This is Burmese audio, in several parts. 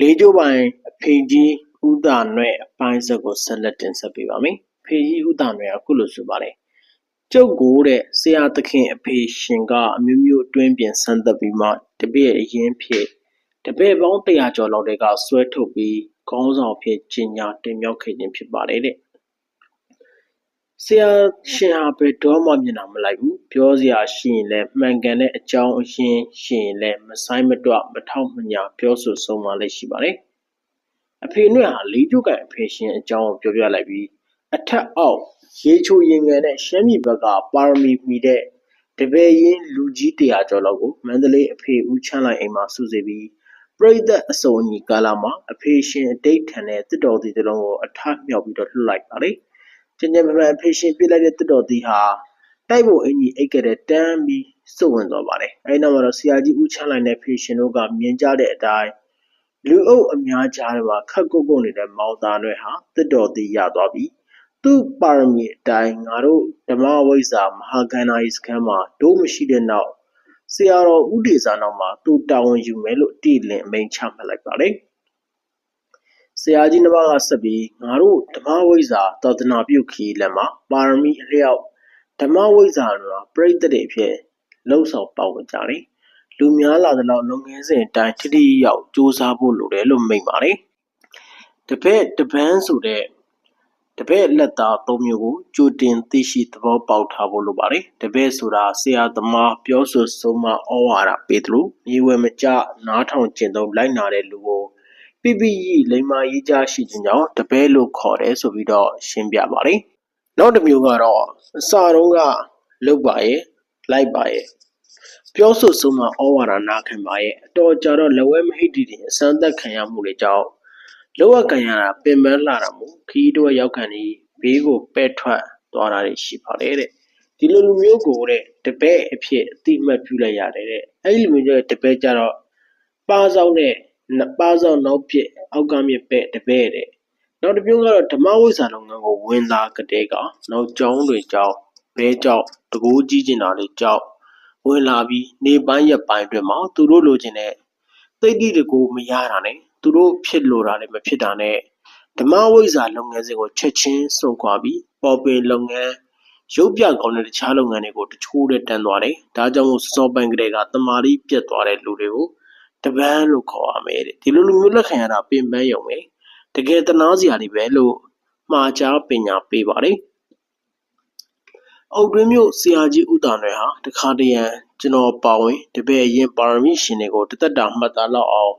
လေးကျိုးပိုင်အဖေကြီးဥဒနွဲ့အပိုင်းစက်ကိုဆက်လက်တင်ဆက်ပေးပါမယ်။ဖေကြီးဥဒနွဲ့ကအခုလိုဆိုပါတယ်။ကျုပ်ကိုတဲ့ဆရာသခင်အဖေရှင်ကအမျိုးမျိုးအတွင်းပြင်ဆန်းသက်ပြီးမှတပည့်အရင်ဖြစ်တပည့်ပေါင်း100ကျော်လောက်တဲ့ကဆွဲထုတ်ပြီးခေါင်းဆောင်ဖြစ်ကျင်ညာတင်မြောက်ခဲ့ခြင်းဖြစ်ပါတယ်တဲ့။ ဆရာရှင်ဟာဘယ်တော့မှမျက်နှာမလိုက်ဘူးပြောစရာရှိရင်လည်းမှန်ကန်တဲ့အကြောင်းအရင်းရှိရင်လည်းမဆိုင်မတွမထောက်မညာပြောဆိုဆုံးမလည်းရှိပါတယ်အဖေနဲ့ဟာလေးကျုပ်ကန်အဖေရှင်အကြောင်းကိုပြောပြလိုက်ပြီးအထက်အောက်ရေချိုရင်ငယ်နဲ့ရှမ်းပြည်ဘက်ကပါရမီမီတဲ့တပည့်ရင်လူကြီးတရာကျော်လောက်ကိုမန္တလေးအဖေဦးချမ်းလိုက်အိမ်မှာစုစည်းပြီးပရိသတ်အစုံအညီကာလမှာအဖေရှင်အတိတ်ထန်တဲ့တစ်တော်တီတစ်လုံးကိုအထမြောက်ပြီးတော့လှုပ်လိုက်ပါလေ။ ကျဉ်ကျဉ်မမှန်ဖေရှင်ပြစ်လိုက်တဲ့တစ်တော်သီးဟာတိုက်ဖို့အင်ကြီးအိတ်ကတဲ့တန်းပြီးစုဝင်သွားပါတယ်။အဲဒီနောက်မှာတော့ဆရာကြီးဦးချမ်းလိုက်တဲ့ဖေရှင်တို့ကမြင်ကြတဲ့အတိုင်းလူအုပ်အများကြားမှာခက်ကုတ်ကုတ်နေတဲ့မောင်သားတွေဟာတစ်တော်သီးရသွားပြီ။သူ့ပါရမီအတိုင်းငါတို့ဓမ္မဝိဇ္ဇာမဟာကန္နာဤစခန်းမှာဒိုးမရှိတဲ့နောက်ဆရာတော်ဥဒေဇာနောက်မှာသူတာဝန်ယူမယ်လို့တည်လင်အမိန့်ချမှတ်လိုက်ပါတယ်။ ဆရာကြီးနှစ်ပါးကဆက်ပြီးငါတို့ဓမ္မဝိဇ္ဇာသာသနာပြုခီးလက်မှာပါရမီအလျောက်ဓမ္မဝိဇ္ဇာလွာပြိတ္တိအဖြစ်လှုပ်ဆောင်ပါဝင်ကြတယ်။လူများလာတဲ့လောက်လုပ်ငန်းစဉ်အတိုင်းထိထိရောက်စူးစမ်းဖို့လိုတယ်လို့မိန့်ပါတယ်။တပည့်တပန်းဆိုတဲ့တပည့်လက်သားသုံးမျိုးကိုကြိုတင်သိရှိသဘောပေါက်ထားဖို့လိုပါတယ်။တပည့်ဆိုတာဆရာသမားပြောဆိုဆုံးမဩဝါဒပေးသလိုမြေဝဲမကြနားထောင်ကျင့်သုံးလိုက်နာတဲ့လူကို ပိပိယိလိမ္မာရေးကြရှိခြင်းကြောင့်တပည့်လို့ခေါ်တယ်ဆိုပြီးတော့ရှင်းပြပါတယ်။နောက်တစ်မျိုးကတော့အစတုန်းကလုတ်ပါရဲ့လိုက်ပါရဲ့ပြောဆိုဆုံးမှာဩဝါဒနာခံပါရဲ့အတော်ကြတော့လဝဲမဟိတိတွေအစမ်းသက်ခံရမှုတွေကြောင့်လောကခံရတာပင်ပန်းလာတာမို့ခီးတော့ရောက်ခံနေဘေးကိုပဲ့ထွက်သွားတာတွေရှိပါတယ်တဲ့ဒီလိုလူမျိုးကိုတဲ့တပည့်အဖြစ်အတိမတ်ပြုလိုက်ရတယ်တဲ့အဲ့ဒီလူမျိုးတွေတပည့်ကြတော့ပါဆောင်တဲ့ ပါးစောင့်နောက်ဖြစ်အောက်ကမြစ်ပဲ့တပဲ့တဲ့နောက်တစ်မျိုးကတော့ဓမ္မဝိဇ္ဇာလုပ်ငန်းကိုဝင်လာကတဲ့ကနောက်ကျောင်းတွေကြောင်းဘဲကြောင်းတကိုးကြီးကျင်တာတွေကြောင်းဝင်လာပြီးနေပိုင်းရက်ပိုင်းအတွင်းမှာသူတို့လိုချင်တဲ့သိတိတကူမရတာနဲ့သူတို့ဖြစ်လိုတာလည်းမဖြစ်တာနဲ့ဓမ္မဝိဇ္ဇာလုပ်ငန်းစဉ်ကိုချက်ချင်းစွန့်ခွာပြီးပေါ်ပင်လုပ်ငန်းရုပ်ပြကောင်းတဲ့တခြားလုပ်ငန်းတွေကိုတချိုးတဲ့တန်းသွားတယ်။ဒါကြောင့်မို့စောပိုင်းကလေးကတမာရီပြတ်သွားတဲ့လူတွေကို တပန်းလို့ခေါ်ရမယ်တဲ့ဒီလိုလူမျိုးလက်ခံရတာပင်ပန်းရုံပဲတကယ်တနာစရာတွေပဲလို့မှားကြားပညာပေးပါတယ်အုတ်တွင်းမြို့ဆရာကြီးဥတာနွယ်ဟာတခါတရံကျွန်တော်ပါဝင်တပည့်ရင်ပါရမီရှင်တွေကိုတသက်တာမှတ်သားလောက်အောင်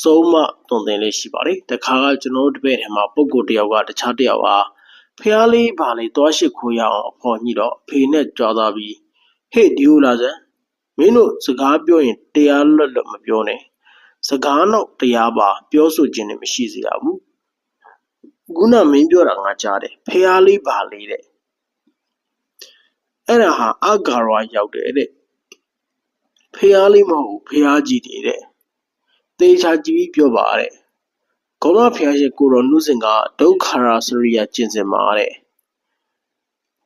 ဆုံးမသွန်သင်လေးရှိပါတယ်တခါကကျွန်တော်တို့တပည့်ထဲမှာပုဂ္ဂိုလ်တယောက်ကတခြားတယောက်ကဖះလေးပါလေသွားရှိခိုးရအောင်အဖော်ညှိတော့အဖေနဲ့ကြွားသွားပြီးဟေ့ဒီလိုလာစမ်း မင်းတို့စကားပြောရင်တရားလွတ်လွတ်မပြောနဲ့စကားနောက်တရားပါပြောဆိုခြင်းနဲ့မရှိစေရဘူးခုနမင်းပြောတာငါကြားတယ်ဖះလေးပါလေးတဲ့အဲ့ဒါဟာအဂါရရောက်တယ်တဲ့ဖះလေးမဟုတ်ဖះကြီးတယ်တဲ့သေချာကြည့်ပြီးပြောပါတဲ့ဂေါမဖះရဲ့ကိုတော်နှုစင်ကဒုက္ခရာစရိယကျင့်စဉ်မှာတဲ့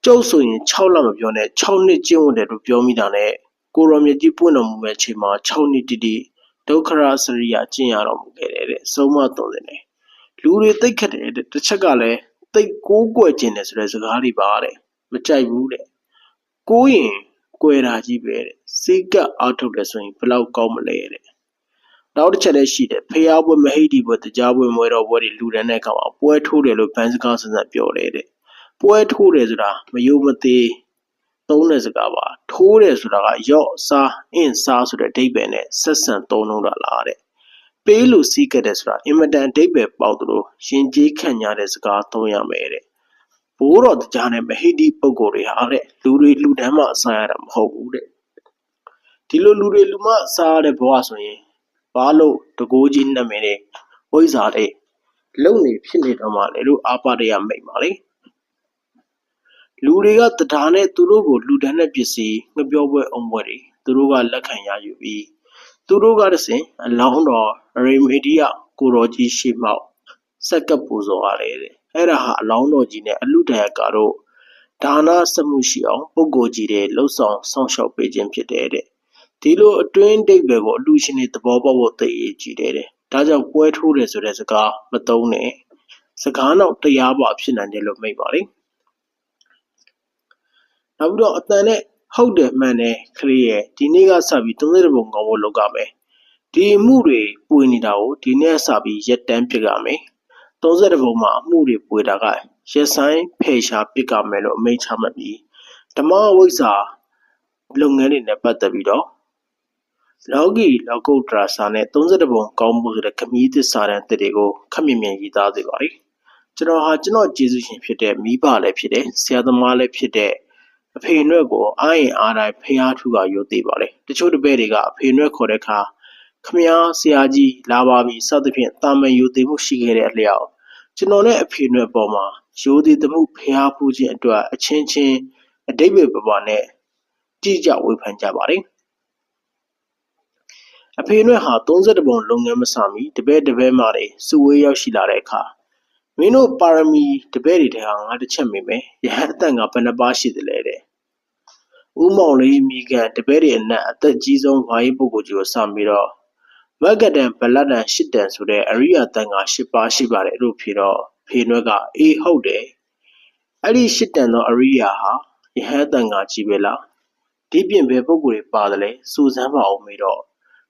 ကျုပ်ဆိုရင်6လမပြောနဲ့6နှစ်ကျင့်ဝင်တယ်လို့ပြောမိတာနဲ့ ကိုရောမြတ်ကြီးပွင့်တော်မူမဲ့ချိန်မှာ6နှစ်တိတိဒုက္ခရစရိယကျင့်ရတော်မူခဲ့တယ်တဲ့ဆုံးမတော်တယ်လေလူတွေသိခက်တယ်တဲ့တစ်ချက်ကလည်းသိကိုးကွယ်ခြင်းတယ်ဆိုတဲ့စကားတွေပါတဲ့မကြိုက်ဘူးတဲ့ကိုးရင်ကွယ်တာကြီးပဲတဲ့စိတ်ကအာထုတ်တယ်ဆိုရင်ဘလောက်ကောင်းမလဲတဲ့နောက်တစ်ချက်လည်းရှိတယ်ဖျားပွဲမဟိတိပွဲတရားပွဲမွဲတော်ပွဲတွေလူတန်းတဲ့အခါမှာပွဲထိုးတယ်လို့ဘန်းစကားဆန်းဆန်းပြောတယ်တဲ့ပွဲထိုးတယ်ဆိုတာမယုံမသေး သုံးတဲ့စကားပါ ထိုးတယ်ဆိုတာကယော့စား အင့်စားဆိုတဲ့ အဓိပ္ပာယ်နဲ့ ဆက်ဆံသုံးလုံးတာလားတဲ့ ပေးလို့စီးကတဲ့ဆိုတာ အင်မတန် အဓိပ္ပာယ်ပေါက်သလိုရှင်ကြီးခံရတဲ့စကား သုံးရမယ်တဲ့ ဘိုးတော်တရားနဲ့ မဟိတိပုံကိုယ်တွေဟာတဲ့ လူတွေလူတန်းမှ အစားရတာ မဟုတ်ဘူးတဲ့ ဒီလို လူတွေလူမစားရတဲ့ဘဝဆိုရင် ဘာလို့တကိုးကြီးနှက်မင်းတွေ ဝိဇ္ဇာတွေလုံနေ ဖြစ်နေတော့မှလေလို့ အာပါတရမိတ်ပါလေ လူတွေကတရားနဲ့ သူတို့ကို လှူဒန်းတဲ့ပစ္စည်း ငှက်ပျောပွဲအုံပွဲတွေ သူတို့က လက်ခံရယူပြီး သူတို့ကတဆင်အလောင်းတော်ရေမေဒီယကိုတော်ကြီးရှိမောက် ဆက်ကပ်ပူဇော်ရတယ်တဲ့ အဲ့ဒါဟာ အလောင်းတော်ကြီးနဲ့ အလူတရကာတို့ ဒါနစမှုရှိအောင် ပုဂ္ဂိုလ်ကြီးတွေလှုပ်ဆောင်ဆောင်ရှောက်ပေးခြင်းဖြစ်တယ်တဲ့ ဒီလို အတွင်းဒိတ်ပဲကို အလူရှင်တွေ သဘောပေါက်ဖို့ သိအရေးကြီးတယ်တဲ့ ဒါကြောင့် ပွဲထိုးတယ်ဆိုတဲ့စကား မသုံးနဲ့ စကားနောက် တရားပါ ဖြစ်နိုင်တယ်လို့ မိတ်ပါတယ် နောက်ပြီးတော့အတန်နဲ့ဟုတ်တယ်မှန်တယ်ခလေးရဲ့ဒီနေ့ကစပြီး30ပုံကောင်းဖို့လုပ်ရမယ်ဒီအမှုတွေပွေနေတာကိုဒီနေ့စပြီးရက်တန်းပြစ်ရမယ်30ပုံမှာအမှုတွေပွေတာကရက်ဆိုင်ဖေရှားပြစ်ရမယ်လို့အမိန့်ချမှတ်ပြီးဓမ္မဝိဇ္ဇာလုပ်ငန်းတွေနဲ့ပတ်သက်ပြီးတော့လောကီလောကုတ္တရာစာနဲ့32ပုံကောင်းမှုဆိုတဲ့ခမည်းသစ္စာတန်တစ်တွေကိုခက်မြင်မြင်ရေးသားစေပါလိကျွန်တော်ဟာကျွန်တော်ကျေးဇူးရှင်ဖြစ်တဲ့မိဘလည်းဖြစ်တဲ့ဆရာသမားလည်းဖြစ်တဲ့ အဖေနွဲ့ကိုအားရင်အားတိုင်းဖျားထူကရုပ်သိပါတယ်တချို့တပည့်တွေကအဖေနွဲ့ခေါ်တဲ့အခါခမည်းဆရာကြီးလာပါပြီစသဖြင့်တာမန်ယူသိမှုရှိခဲ့တဲ့အလျောက်ကျွန်တော်နဲ့အဖေနွဲ့ပေါ်မှာယူသိမှုဖျားဖူးခြင်းအတွက်အချင်းချင်းအတိတ်ပဲပပနဲ့ကြည့်ကြဝေဖန်ကြပါတယ်အဖေနွဲ့ဟာ32ပုံလုပ်ငန်းမစမီတပည့်တပည့်မှတွေစုဝေးရောက်ရှိလာတဲ့အခါ မင်းတို့ပါရမီတပည့်တွေတည်းဟာငါတစ်ချက်မိမယ်ယဟန်အသက်ငါဘယ်နှပါရှိသလဲတဲ့ဦးမောင်လေးမိကန်တပည့်တွေအနက်အသက်ကြီးဆုံးဝါရေးပုဂ္ဂိုလ်ကြီးကိုစပြီးတော့မဂ္ဂဒံဗလဒံရှစ်တန်ဆိုတဲ့အရိယာတန်ကရှစ်ပါးရှိပါတယ်လို့ဖြေတော့ဖေနွဲ့ကအေးဟုတ်တယ်အဲ့ဒီရှစ်တန်သောအရိယာဟာယဟန်တန်ကကြီးပဲလားဒီပြင်ဘယ်ပုဂ္ဂိုလ်တွေပါတယ်လဲစူစမ်းပါအောင်မေးတော့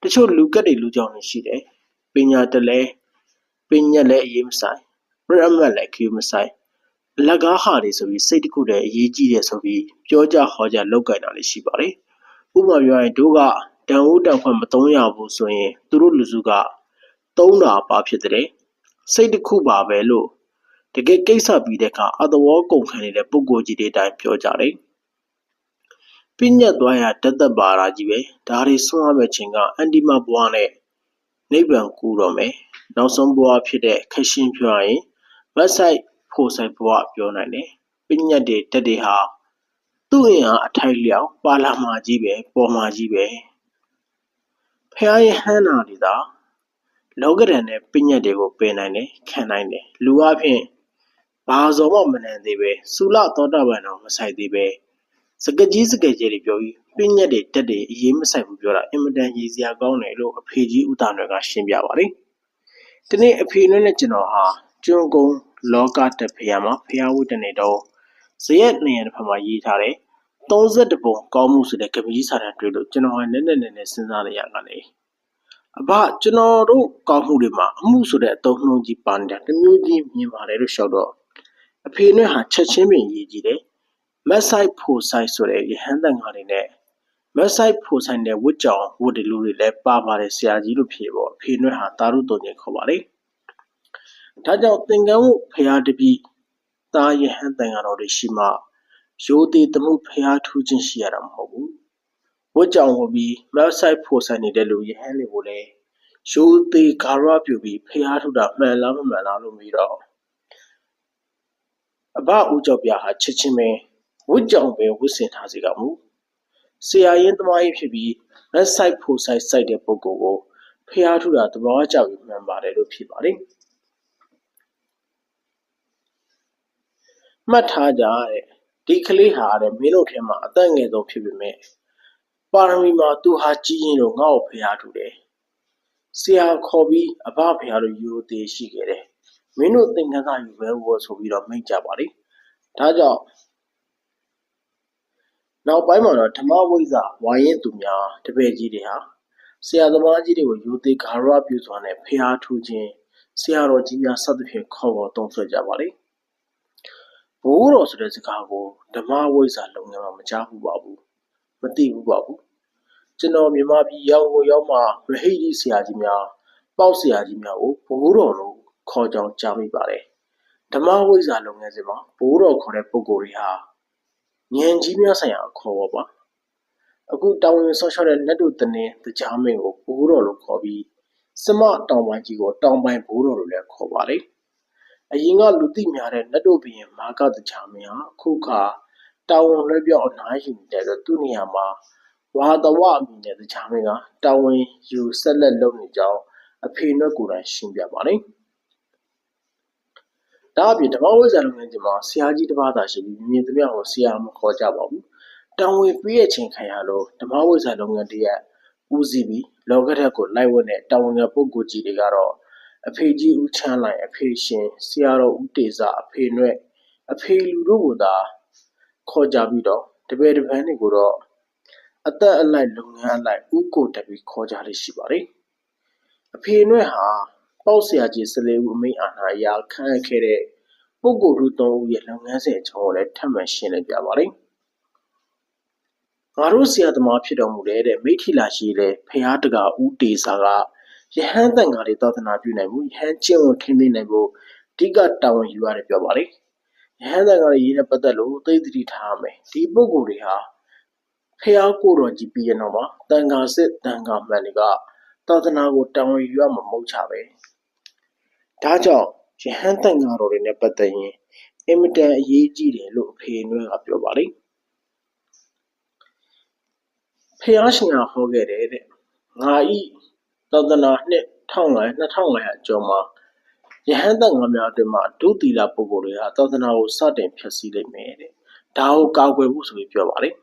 တချို့လူကက်တွေလူကြောင်တွေရှိတယ်ပညာတလဲပညာလည်းအရေးမဆိုင် ပရမတ်လည်းခီးမဆိုင်လက်ကားဟာတွေဆိုပြီးစိတ်တစ်ခုတည်းအရေးကြီးတယ်ဆိုပြီးပြောကြဟောကြလောက်ကြတာလည်းရှိပါတယ်ဥပမာပြောရင်တို့ကတန်ဦးတန်ခွက်မသုံးရဘူးဆိုရင်သူတို့လူစုကသုံးတာပါဖြစ်တဲ့စိတ်တစ်ခုပါပဲလို့တကယ်ကိစ္စပြီးတဲ့အခါအသဝကုန်ခံနေတဲ့ပုံကိုကြီးတွေတိုင်းပြောကြတယ်ပြညတ်သွားရတသက်ပါတာကြီးပဲဒါတွေဆွမ်းရမယ့်ချိန်ကအန်တီမဘွားနဲ့နိဗ္ဗာန်ကူတော့မယ်နောက်ဆုံးဘွားဖြစ်တဲ့ခရှင်ပြောရင် website ဖို့ဆိုင်ဘွားပြောနိုင်တယ်ပြညတ်တွေတက်တွေဟာသူ့ရင်ဟာအထိုက်လျောက်ပါလာမှာကြီးပဲပေါ်မှာကြီးပဲဖះရဲ့ဟန်းနာတွေသာလောကဓာတ်နဲ့ပြညတ်တွေကိုပယ်နိုင်တယ်ခံနိုင်တယ်လူအဖြစ်ဘာဇောမှမနန်သေးပဲသုလသောတာပန်တော်မဆိုင်သေးပဲစကကြီးစကကြီးတွေပြောပြီးပြညတ်တွေတက်တွေအရေးမဆိုင်ဘူးပြောတာအင်မတန်ရည်စရာကောင်းတယ်လို့အဖေကြီးဦးတာနွယ်ကရှင်းပြပါတယ်။ဒီနေ့အဖေနဲ့နဲ့ကျွန်တော်ဟာကျွန်းကုန်း လောကတက်ဖျားမှာဖျားဝတ်တနေတော့ဇရက်နေရတစ်ဖက်မှာရေးထားတယ်32ပုံကောင်းမှုဆိုတဲ့ကပီးစာတန်တွေ့လို့ကျွန်တော်ဟာနည်းနည်းနည်းနည်းစဉ်းစားလိုက်ရတာလေအဘကျွန်တော်တို့ကောင်းမှုတွေမှာအမှုဆိုတဲ့အသုံးနှုန်းကြီးပါနေတာတမျိုးကြီးမြင်ပါတယ်လို့ရှောက်တော့အဖေနဲ့ဟာချက်ချင်းပင်ရေးကြည့်တယ်မက်ဆိုင်ဖိုဆိုင်ဆိုတဲ့ရဟန်းတန်ဃာတွေနဲ့မက်ဆိုင်ဖိုဆိုင်တဲ့ဝတ်ကြောင်ဝတ်ဒီလူတွေလည်းပါပါတယ်ဆရာကြီးလို့ဖြေပေါ့ဖေနွဲ့ဟာတာရုတုံချင်းခေါ်ပါလေ ဒါကြောင့်သင်္ကန်းဝဖရာတပည့်သားယဟန်တန်ဃာတော်တွေရှိမှရိုသေတမှုဖရာထူးခြင်းရှိရတာမဟုတ်ဘူးဝတ်ကြောင်ဝတ်ပြီးမက်ဆိုင်ဖိုဆိုင်နေတဲ့လူယဟန်တွေကိုလည်းရိုသေဂါရပြုပြီးဖရာထူတာမှန်လားမမှန်လားလို့မေးတော့အဘဦးကျော်ပြဟာချစ်ချင်းပဲဝတ်ကြောင်ပဲဝတ်ဆင်ထားစေကမူဆရာရင်သမားကြီးဖြစ်ပြီးလက်ဆိုင်ဖို့ဆိုင်စိုက်တဲ့ပုဂ္ဂိုလ်ကိုဖျားထူတာသဘောကျပြီးမှန်ပါတယ်လို့ဖြစ်ပါတယ် မှတ်ထားကြတဲ့ဒီကလေးဟာတဲ့မင်းတို့ထဲမှာအသက်ငယ်ဆုံးဖြစ်ပေမဲ့ပါရမီမှာသူဟာကြီးရင်တော့ငါ့ကိုဖျားထူတယ်ဆရာခေါ်ပြီးအဘဖျားလို့ယူသေးရှိခဲ့တယ်မင်းတို့သင်္ကန်းစာယူပဲဝဆိုပြီးတော့မိတ်ကြပါလေဒါကြောင့်နောက်ပိုင်းမှာတော့ဓမ္မဝိဇ္ဇာဝါရင်သူများတပည့်ကြီးတွေဟာဆရာသမားကြီးတွေကိုယူသေးဂါရပြုစွာနဲ့ဖျားထူခြင်းဆရာတော်ကြီးများစသဖြင့်ခေါ်ပေါ်သုံးဆွဲကြပါလေ ဘိုးတော်ဆိုတဲ့စကားကိုဓမ္မဝိဇ္ဇာလုပ်ငန်းမှာမကြားဘူးပါဘူးမသိဘူးပါဘူးကျွန်တော်မြန်မာပြည်ရောက်ကိုရောက်မှရဟိကြီးဆရာကြီးများပေါ့ဆရာကြီးများကိုဘိုးတော်လို့ခေါ်ကြောင်ကြားမိပါတယ်ဓမ္မဝိဇ္ဇာလုပ်ငန်းစဉ်မှာဘိုးတော်ခေါ်တဲ့ပုဂ္ဂိုလ်တွေဟာဉာဏ်ကြီးများဆိုင်ရာအခေါ်ပါပါအခုတောင်ဝင်ဆော့ရှော့တဲ့လက်တို့တနေတကြားမင်းကိုဘိုးတော်လို့ခေါ်ပြီးစမတောင်ပိုင်းကြီးကိုတောင်ပိုင်းဘိုးတော်လို့လည်းခေါ်ပါလေ အရင်က လူသိများတဲ့လက်တို့ဘရင် မာကတကြားမင်းဟာ အခုခါတောင်ဝင်လွှဲပြောင်းအနားယူနေတဲ့ဆိုသူ့နေရာမှာ ဝါတဝအမည်နဲ့တကြားမင်းကတောင်ဝင်ယူဆက်လက်လုပ်နေကြောင်း အဖေနဲ့ကိုယ်တိုင် ရှင်းပြပါလေဒါအပြင် ဓမ္မဝိဇ္ဇာလုပ်ငန်းစဉ်မှာ ဆရာကြီးတစ်ပါးသာရှိပြီး မြင်သမျှကို ဆရာ မခေါ်ကြပါဘူး။တောင်ဝင်ပေးရခြင်းခံရလို့ ဓမ္မဝိဇ္ဇာလုပ်ငန်းတရက်ဦးစီးပြီး လောကဓာတ်ကို လိုက်ဝတ်တဲ့ တာဝန်ခံပုဂ္ဂိုလ်ကြီးတွေကတော့ အဖေကြီးဦးချမ်းလိုက်အဖေရှင်ဆရာတော်ဦးတေဇအဖေနွဲ့အဖေလူတို့ကိုသာခေါ်ကြပြီးတော့တပည့်တပန်းတွေကိုတော့အသက်အလိုက်လုပ်ငန်းအလိုက်ဥကိုတက်ပြီးခေါ်ကြလေးရှိပါတယ်အဖေနွဲ့ဟာပေါ့ဆရာကြီးစလေဦးအမိအာဏာအရာခန့်အပ်ခဲ့တဲ့ပုဂ္ဂိုလ်တို့သုံးဦးရဲ့လုပ်ငန်းစဉ်အကြောင်းကိုလည်းထပ်မံရှင်းလင်းပြပါတယ်ငါတို့ဆရာသမားဖြစ်တော်မူတဲ့မိထီလာရှိတဲ့ဖျားတကာဦးတေစာက ယဟန်တန်ဃာတွေသာသနာပြုနိုင်မှုယဟန်ကျင့်ဝတ်ထိန်းသိမ်းနိုင်ဖို့အဓိကတာဝန်ယူရတယ်ပြောပါတယ်ယဟန်တန်ဃာတွေရေးတဲ့ပတ်သက်လို့သိသိထားရမယ်ဒီပုဂ္ဂိုလ်တွေဟာဖျားကိုတော်ကြီးပြီးရတော့မှာတန်ဃာစစ်တန်ဃာမှန်တွေကသာသနာကိုတာဝန်ယူရမှာမဟုတ်ချပဲဒါကြောင့်ယဟန်တန်ဃာတော်တွေနဲ့ပတ်သက်ရင်အင်မတန်အရေးကြီးတယ်လို့အဖေနွဲကပြောပါတယ်ဖျားရှင်ကဟောခဲ့တယ်တဲ့ငါဤ သာသနာနှစ်1500 2500ကျော်မှာယဟန်တန်ဃာများအတွင်းမှာဒုတိလပုဂ္ဂိုလ်တွေဟာသာသနာကိုစတင်ဖျက်ဆီးလိုက်မယ်တဲ့ဒါကိုကာကွယ်ဖို့ဆိုပြီးပြောပါတယ်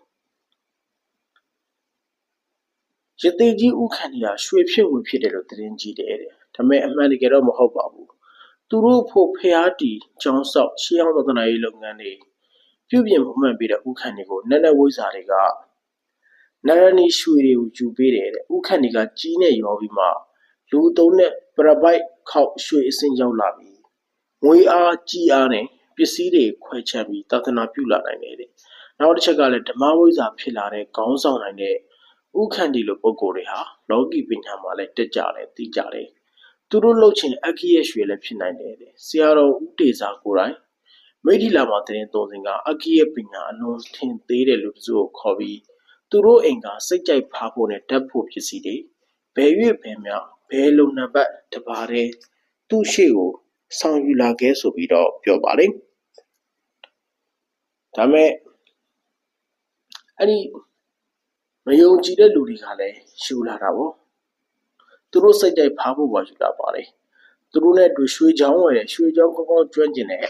ရသေးကြီးဥခန္ဒီဟာရွှေဖြစ်ဝင်ဖြစ်တယ်လို့သတင်းကြီးတယ်တဲ့ဒါပေမဲ့အမှန်တကယ်တော့မဟုတ်ပါဘူးသူတို့ဖို့ဖျားတီကျောင်းဆောက်ရှေးအောင်သာသနာရေးလုပ်ငန်းတွေပြုပြင်မှုမှန်ပြီးတဲ့ဥခန္ဒီကိုနက်နက်ဝိဇ္ဇာတွေက နရဏီရွှေတွေကိုယူပေးတယ်တဲ့ဥခန္ဒီကကြီးနဲ့ရောပြီးမှလူသုံးတဲ့ပရပိုက်ခောက်ရွှေအစင်းရောက်လာပြီးငွေအားကြီးအားနဲ့ပစ္စည်းတွေခွဲချမ်းပြီးသာသနာပြုလာနိုင်တယ်တဲ့နောက်တစ်ချက်ကလည်းဓမ္မဝိဇ္ဇာဖြစ်လာတဲ့ခေါင်းဆောင်နိုင်တဲ့ဥခန္ဒီလိုပုဂ္ဂိုလ်တွေဟာလောကီပညာမှာလည်းတက်ကြတယ်သိကြတယ်သူတို့လှုပ်ချင်အခိယရွှေလည်းဖြစ်နိုင်တယ်တဲ့ဆရာတော်ဦးတေစာကိုယ်တိုင်မိထီလာမှာတင်သုံးစင်ကအခိယပညာအလုံးထင်သေးတယ်လို့သူတို့ခေါ်ပြီး သူတို့အိမ်ကစိတ်ကြိုက်ဖားဖို့နဲ့ဓာတ်ဖို့ပစ္စည်းတွေဘယ်၍ဘယ်မြောက်ဘယ်လုံနံပါတ်တပါးတဲ့သူ့ရှိကိုဆောင်ယူလာခဲ့ဆိုပြီးတော့ပြောပါတယ်ဒါမဲ့အဲ့ဒီမယုံကြည်တဲ့လူတွေကလည်းယူလာတာပေါ့သူတို့စိတ်ကြိုက်ဖားဖို့ပါယူလာပါတယ်သူတို့နဲ့တွေ့ရွှေချောင်းဝယ်ရွှေချောင်းကောင်းကောင်းကျွမ်းကျင်တဲ့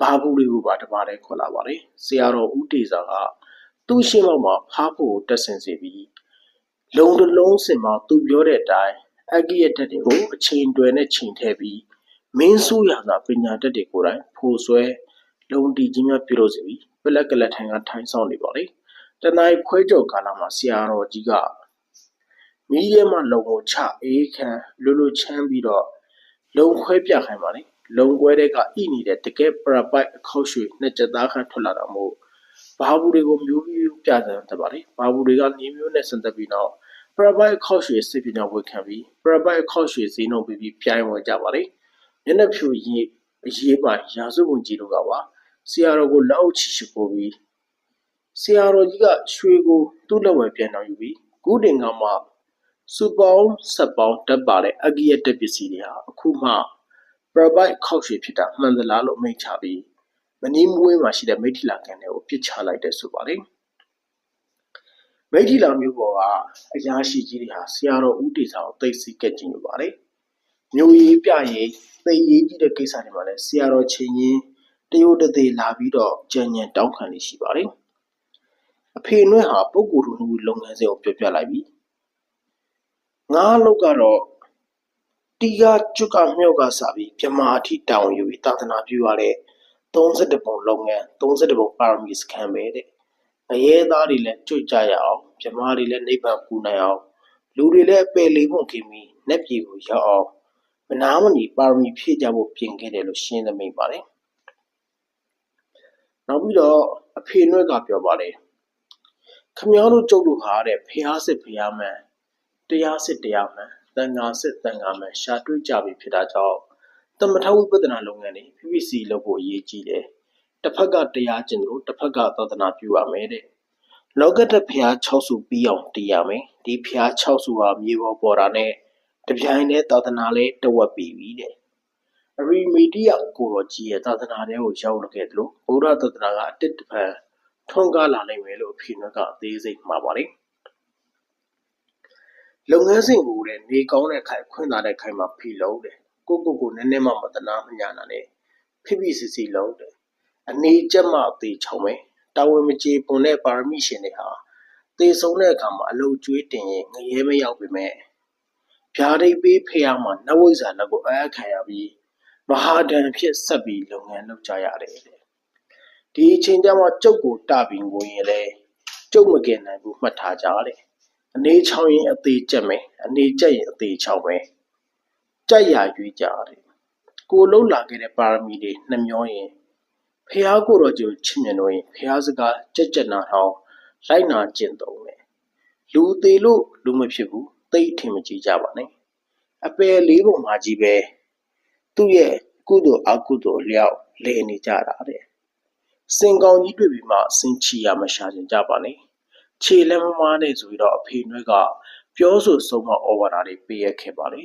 ဘာဘူးတွေကိုပါတပါးလဲခေါ်လာပါတယ်ဆရာတော်ဦးတေစာက သူ့ရှင်းမောက်မှာဖားဖို့တက်ဆင်စီပြီးလုံတလုံးစင်မှာသူပြောတဲ့အတိုင်းအကိယတက်တွေကိုအချိန်တွယ်နဲ့ချိန်ထည့်ပြီးမင်းဆိုးရသာပညာတက်တွေကိုယ်တိုင်ဖိုဆွဲလုံတီကြီးများပြုလုပ်စီပြီးပလက်ကလက်ထိုင်ကထိုင်ဆောင်နေပါလေတနင်္ဂခွဲကြော်ကာလမှာဆရာတော်ကြီးကမီးရဲမှလုံကိုချအေးခံလွတ်လွတ်ချမ်းပြီးတော့လုံခွဲပြခိုင်းပါလေလုံခွဲတဲ့ကဣနေတဲ့တကယ်ပရပိုက်အခောက်ရွှေနှစ်ကြသားခန့်ထွက်လာတော့မို့ ဘာဘူးတွေကိုမျိုးမျိုးပြစံတတ်ပါလေဘာဘူးတွေကနေမျိုးနဲ့ဆန်သက်ပြီးတော့ပရပိုက်အခောက်ရွှေစစ်ပညာဝေခံပြီးပရပိုက်အခောက်ရွှေဈေးနှုန်းပြီးပြီးပြိုင်ဝယ်ကြပါလေမျက်နှာဖြူရေးအရေးပါရာစုဝင်ကြီးတို့ကပါဆရာတော်ကိုလက်အုပ်ချီရှိပို့ပြီးဆရာတော်ကြီးကရွှေကိုသူ့လက်ဝယ်ပြန်တော်ယူပြီးကုတင်ကမှစူပေါင်းဆက်ပေါင်းတက်ပါတဲ့အဂိယတက်ပစ္စည်းတွေဟာအခုမှပရပိုက်ခောက်ရွှေဖြစ်တာမှန်သလားလို့မိန့်ချပြီး မနီးမွေးမှာရှိတဲ့မိထီလာကန်တွေကိုပြစ်ချလိုက်တဲ့ဆိုပါလေမိထီလာမျိုးပေါ်ကအရာရှိကြီးတွေဟာဆရာတော်ဦးတေစာကိုသိသိကက်ကြည့်နေပါလေမျိုးရေးပြရေးသိရေးကြီးတဲ့ကိစ္စတွေမှာလည်းဆရာတော်ချင်းချင်းတရုတ်တသေးလာပြီးတော့ကြံညံတောင်းခံနေရှိပါတယ်အဖေနွဲ့ဟာပုဂ္ဂိုလ်လူလုပ်ငန်းစဉ်ကိုပြောပြလိုက်ပြီငါးလောက်ကတော့တီကကျွတ်ကမြုပ်ကစားပြီးမြမာအထိတောင်းယူပြီးသာသနာပြုရတဲ့ 32ပုံလုပ်ငန်း32ပုံပါရမီစခန်းပဲတဲ့အရေးသားတွေလည်းကြွကြရအောင်မြမာတွေလည်းနိဗ္ဗာန်ပူနိုင်အောင်လူတွေလည်းအပယ်လေးဖို့ခင်ပြီးနက်ပြည်ကိုရောက်အောင်မနာမနီပါရမီဖြည့်ကြဖို့ပြင်ခဲ့တယ်လို့ရှင်းသမိတ်ပါတယ်နောက်ပြီးတော့အဖေနွဲ့ကပြောပါတယ်ခမည်းတော်ကျုပ်တို့ဟာတဲ့ဖျားစစ်ဖျားမှန်တရားစစ်တရားမှန်တန်ဃာစစ်တန်ဃာမှန်ရှာတွေ့ကြပြီဖြစ်တာကြောင့် တမထဝိပဿနာလုပ်ငန်းတွေ PPC လုပ်ဖို့အရေးကြီးတယ်တစ်ဖက်ကတရားကျင့်လို့တစ်ဖက်ကသာသနာပြုရမယ်တဲ့လောကတဖျား6စုပြီးအောင်တည်ရမယ်ဒီဖျား6စုဟာမြေပေါ်ပေါ်တာနဲ့တပြိုင်တည်းသာသနာလေးတဝက်ပြီးပြီတဲ့အရီမီဒီယာကိုရောကြီးရဲ့သာသနာတွေကိုရောက်လာခဲ့တယ်လို့ဘုရားသာသနာကအတစ်တဖန်ထွန်းကားလာနိုင်မယ်လို့အဖေကအသေးစိတ်မှာပါတယ်လုပ်ငန်းစဉ်ကိုတဲ့နေကောင်းတဲ့ခိုင်ခွင့်သာတဲ့ခိုင်မှာဖီလုံးတယ် ကိုကိုကိုနည်းနည်းမှမတနာမညာနာနဲ့ဖိဖိစီစီလုံးတယ်အနေကျက်မှအသေးချောင်းပဲတာဝန်မကြေပွန်တဲ့ပါရမီရှင်တွေဟာတသေဆုံးတဲ့အခါမှာအလုတ်ကျွေးတင်ရင်ငရဲမရောက်ပေမဲ့ဗျာဒိတ်ပေးဖះမှာနဝိဇာလက်ကိုအအပ်ခံရပြီးမဟာဒဏ်ဖြစ်ဆက်ပြီးလုပ်ငန်းလုပ်ကြရတယ်တဲ့ဒီအချိန်ကျမှကျုပ်ကိုတပြီးငိုရင်လေကျုပ်မကင်နိုင်ဘူးမှတ်ထားကြတဲ့အနေချောင်းရင်အသေးကျက်မယ်အနေကျက်ရင်အသေးချောင်းမယ် ကြက်ရရွေးကြတယ်ကိုလုံးလာခဲ့တဲ့ပါရမီတွေနှမျောရင်ဖះကိုတော့ကျုပ်ချစ်မြတ်လို့ရင်ဖះစကားကြက်ကြက်နာထောင်းလိုက်နာကျင့်သုံးတယ်လူသေးလို့လူမဖြစ်ဘူးသိထင်မကြည့်ကြပါနဲ့အပယ်လေးပုံမှာကြီးပဲသူ့ရဲ့ကုသိုလ်အကုသိုလ်လျောက်လဲနေကြတာတဲ့စင်ကောင်ကြီးတွေ့ပြီးမှစင်ချီရမရှာကျင်ကြပါနဲ့ခြေလက်မမားနဲ့ဆိုပြီးတော့အဖေနွဲကပြောဆိုဆုံးမဩဝါဒတွေပေးရခဲ့ပါလေ